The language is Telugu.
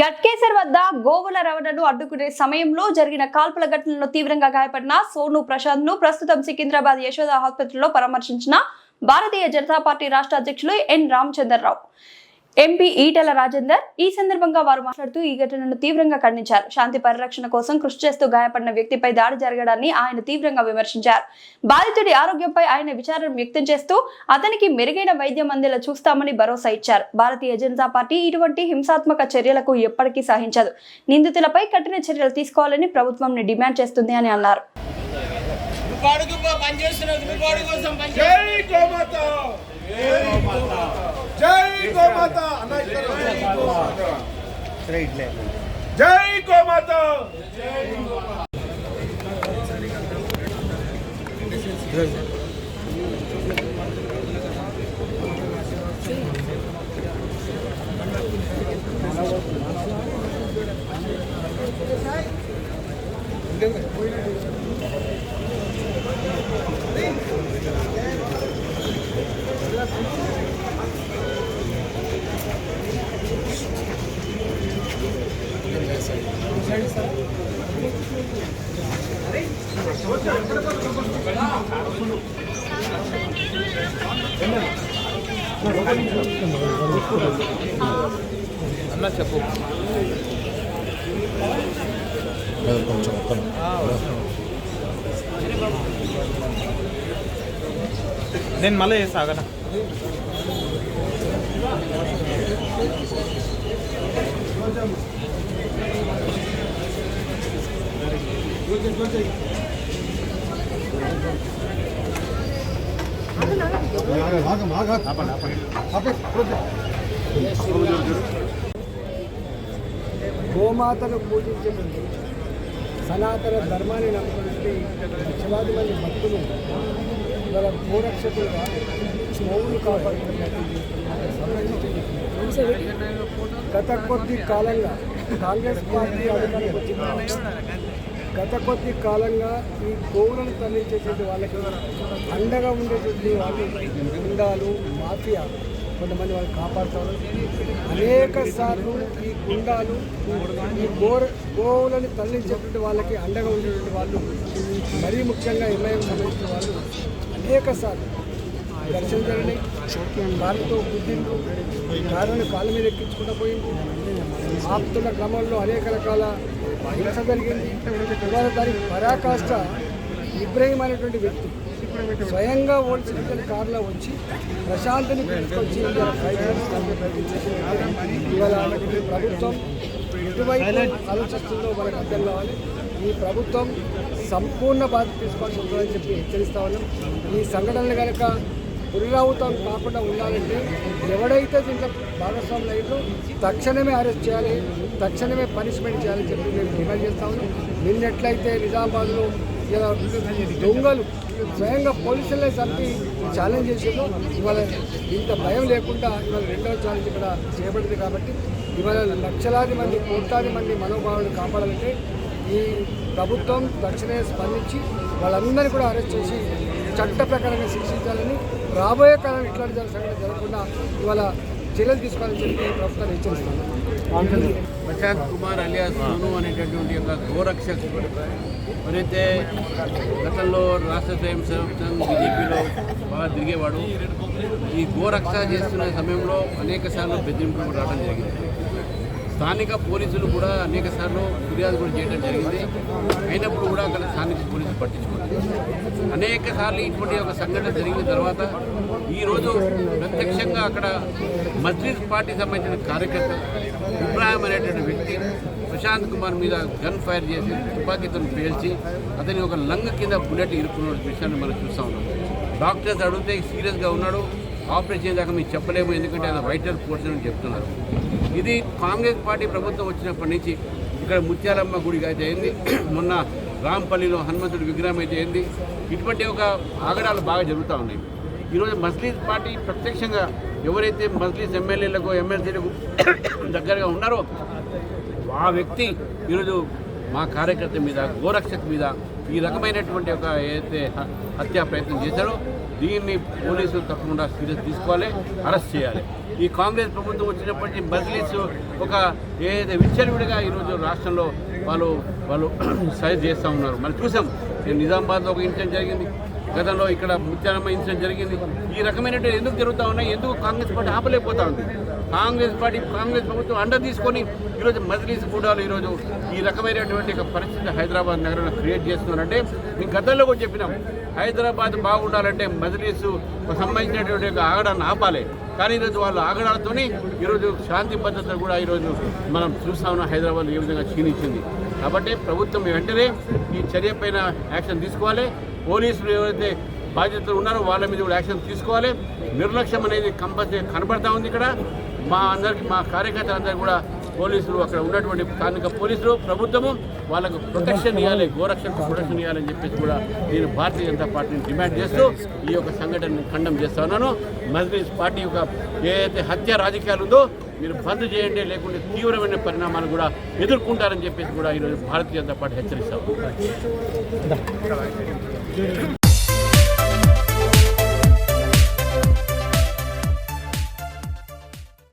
గట్కేసర్ వద్ద గోవుల రవణను అడ్డుకునే సమయంలో జరిగిన కాల్పుల ఘటనలో తీవ్రంగా గాయపడిన సోను ప్రశాంత్ను ప్రస్తుతం సికింద్రాబాద్ యశోద ఆసుపత్రిలో పరామర్శించిన భారతీయ జనతా పార్టీ రాష్ట్ర అధ్యక్షులు ఎన్ రామచంద్రరావు. ఎంపీ ఈటెల రాజేందర్ ఈ సందర్భంగా వారు మాట్లాడుతూ ఈ ఘటనను తీవ్రంగా ఖండించారు. శాంతి పరిరక్షణ కోసం కృషి చేస్తూ గాయపడిన వ్యక్తిపై దాడి జరగడాన్ని ఆయన తీవ్రంగా విమర్శించారు. బాధితుడి ఆరోగ్యంపై ఆయన విచారం వ్యక్తం చేస్తూ అతనికి మెరుగైన వైద్యం అందేలా చూస్తామని భరోసా ఇచ్చారు. భారతీయ జనతా పార్టీ ఇటువంటి హింసాత్మక చర్యలకు ఎప్పటికీ సహించదు. నిందితులపై కఠిన చర్యలు తీసుకోవాలని ప్రభుత్వం డిమాండ్ చేస్తుంది అని అన్నారు. जय गो माता जय गो माता అన్న చెప్పు కొంచెం నేను మళ్ళీ సాగనా? గోమాతను పూజించే సనాతన ధర్మాన్ని నమ్ముకున్నటువంటి లక్షలాది మంది భక్తులు వాళ్ళ గోరక్షకులుగా మౌలు కాపాడుతున్నటువంటి గత కొద్ది కాలంగా కాంగ్రెస్ పార్టీ అధికారంలోకి వచ్చిన గత కొద్ది కాలంగా ఈ గోవులను తరలించేటువంటి వాళ్ళకి అండగా ఉండేటువంటి వాళ్ళు గుండాలు మాఫియా కొంతమంది వాళ్ళు కాపాడుతారు. అనేక సార్లు ఈ గుండాలు ఈ గోర గోవులను తరలించేటువంటి వాళ్ళకి అండగా ఉండేటువంటి వాళ్ళు మరీ ముఖ్యంగా ఎంఐఎం సంబంధించిన వాళ్ళు అనేక సార్లు ఘర్షణ జరిగినాయి కాళ్ళతో గుద్దిండ్రు కారుని కాళ్ళ మీద ఎక్కించుకుంటూ పోయింది ఆపుతున్న క్రమంలో అనేక రకాల హింస జరిగింది. ఇవాళ దానికి పరాకాష్ట ఇబ్రహీం అనేటువంటి వ్యక్తి స్వయంగా ఓల్చిన కారులో వచ్చి ప్రశాంతిని తీసుకొచ్చి ఇవాళ ప్రభుత్వం ఎటువైపు ఆలోచిస్తుందో మనకు అర్థం కావాలి. ఈ ప్రభుత్వం సంపూర్ణ బాధ్యత తీసుకోవాల్సి ఉంటుందని చెప్పి హెచ్చరిస్తా ఉన్నాం. ఈ సంఘటనలు కనుక పునరావృతం కాకుండా ఉండాలంటే ఎవడైతే దీంట్లో భాగస్వాములు అయ్యారో తక్షణమే అరెస్ట్ చేయాలి తక్షణమే పనిష్మెంట్ చేయాలని చెప్పి మేము డిమాండ్ చేస్తాము ఉన్నాం. నిన్నెట్లయితే నిజామాబాద్లో ఇలా దొంగలు స్వయంగా పోలీసులనే చంపి ఛాలెంజ్ చేసేదో ఇవాళ ఇంత భయం లేకుండా ఇవాళ రెండవ ఛాలెంజ్ ఇక్కడ చేపడింది కాబట్టి ఇవాళ లక్షలాది మంది కోట్లాది మంది మనోభావాలను కాపాడాలంటే ఈ ప్రభుత్వం తక్షణమే స్పందించి వాళ్ళందరినీ కూడా అరెస్ట్ చేసి చట్ట ప్రకారంగా శిక్షించాలని రాబోయే కాలం ఇట్లాంటి సంఘటన జరగకుండా ఇవాళ చర్యలు తీసుకోవాలని చెప్పి ప్రభుత్వాన్ని హెచ్చరిస్తాను ప్రశాంత్ కుమార్ అలియాస్ సోను అనేటటువంటి ఒక గోరక్షక్ ఎవరైతే గతంలో రాష్ట్ర స్వయం సేవక్ బీజేపీలో బాగా తిరిగేవాడు ఈ గోరక్ష చేస్తున్న సమయంలో అనేక సార్లు బెదిరింపులు రావడం జరిగింది. స్థానిక పోలీసులు కూడా అనేక సార్లు ఫిర్యాదు కూడా చేయడం జరిగింది. అయినప్పుడు కూడా అక్కడ స్థానిక పోలీసులు పట్టించుకున్నారు అనేక సార్లు ఇటువంటి ఒక సంఘటన జరిగిన తర్వాత ఈరోజు ప్రత్యక్షంగా అక్కడ మజ్లిస్ పార్టీ సంబంధించిన కార్యకర్త ఇబ్రాహిం అనేటువంటి వ్యక్తి ప్రశాంత్ కుమార్ మీద గన్ ఫైర్ చేసి తుపాకీతో పేల్చి అతని ఒక లంగ్ కింద బుల్లెట్ ఇరుక్కున్న విషయాన్ని మనం చూస్తూ ఉన్నాం. డాక్టర్స్ అడిగితే సీరియస్గా ఉన్నాడు. ఆపరేషన్ చేశాక మేము చెప్పలేము ఎందుకంటే ఆయన వైటల్ పోర్షన్ అని చెప్తున్నారు. ఇది కాంగ్రెస్ పార్టీ ప్రభుత్వం వచ్చినప్పటి నుంచి ఇక్కడ ముత్యాలమ్మ గుడికి అయితే అయింది మొన్న రాంపల్లిలో హనుమంతుడి విగ్రహం అయితే అయింది ఇటువంటి ఒక ఆగడాలు బాగా జరుగుతూ ఉన్నాయి. ఈరోజు మస్లీస్ పార్టీ ప్రత్యక్షంగా ఎవరైతే మస్లీస్ ఎమ్మెల్యేలకు ఎమ్మెల్సీలకు దగ్గరగా ఉన్నారో ఆ వ్యక్తి ఈరోజు మా కార్యకర్త మీద గోరక్షక్ మీద ఈ రకమైనటువంటి ఒక ఏదైతే హత్యా ప్రయత్నం చేశారో దీన్ని పోలీసులు తప్పకుండా సీరియస్ తీసుకోవాలి అరెస్ట్ చేయాలి. ఈ కాంగ్రెస్ ప్రభుత్వం వచ్చినప్పటి నుంచి ఒక ఏదైతే విచ్చలవిడిగా ఈరోజు రాష్ట్రంలో వాళ్ళు వాళ్ళు సైజ్ చేస్తూ ఉన్నారు. మనం చూసాం నేను నిజామాబాద్లో ఒక ఇన్సిడెంట్ జరిగింది. గతంలో ఇక్కడ ముత్యాలమ్మ ఇన్సిడెంట్ జరిగింది. ఈ రకమైనటువంటి ఎందుకు జరుగుతూ ఉన్నాయి? ఎందుకు కాంగ్రెస్ పార్టీ ఆపలేకపోతా ఉంది? కాంగ్రెస్ పార్టీ కాంగ్రెస్ ప్రభుత్వం అండ తీసుకొని ఈరోజు మజ్లీస్ కూడా ఈరోజు ఈ రకమైనటువంటి ఒక పరిస్థితి హైదరాబాద్ నగరంలో క్రియేట్ చేస్తున్నారంటే మేము గతంలో కూడా చెప్పినాం హైదరాబాద్ బాగుండాలంటే మజ్లీసు సంబంధించినటువంటి ఆగడాన్ని ఆపాలి. కానీ ఈరోజు వాళ్ళు ఆగడాలతోని ఈరోజు శాంతి భద్రత కూడా ఈరోజు మనం చూస్తా ఉన్నాం హైదరాబాద్ ఏ విధంగా క్షీణించింది. కాబట్టి ప్రభుత్వం వెంటనే ఈ చర్య పైన యాక్షన్ తీసుకోవాలి. పోలీసులు ఎవరైతే బాధ్యతలు ఉన్నారో వాళ్ళ మీద కూడా యాక్షన్ తీసుకోవాలి. నిర్లక్ష్యం అనేది కంపల్సరీ కనబడతా ఉంది ఇక్కడ. మా అందరికి మా కార్యకర్తలందరూ కూడా పోలీసులు అక్కడ ఉన్నటువంటి స్థానిక పోలీసులు ప్రభుత్వము వాళ్ళకు ప్రొటెక్షన్ ఇవ్వాలి గోరక్షకు ప్రొటెక్షన్ ఇవ్వాలని చెప్పేసి కూడా నేను భారతీయ జనతా పార్టీని డిమాండ్ చేస్తూ ఈ యొక్క సంఘటనను ఖండం చేస్తా ఉన్నాను. మజ్లిస్ పార్టీ యొక్క ఏదైతే హత్య రాజకీయాలు ఉందో మీరు బంద్ చేయండి లేకుంటే తీవ్రమైన పరిణామాలు కూడా ఎదుర్కొంటారని చెప్పేసి కూడా ఈరోజు భారతీయ జనతా పార్టీ హెచ్చరిస్తాం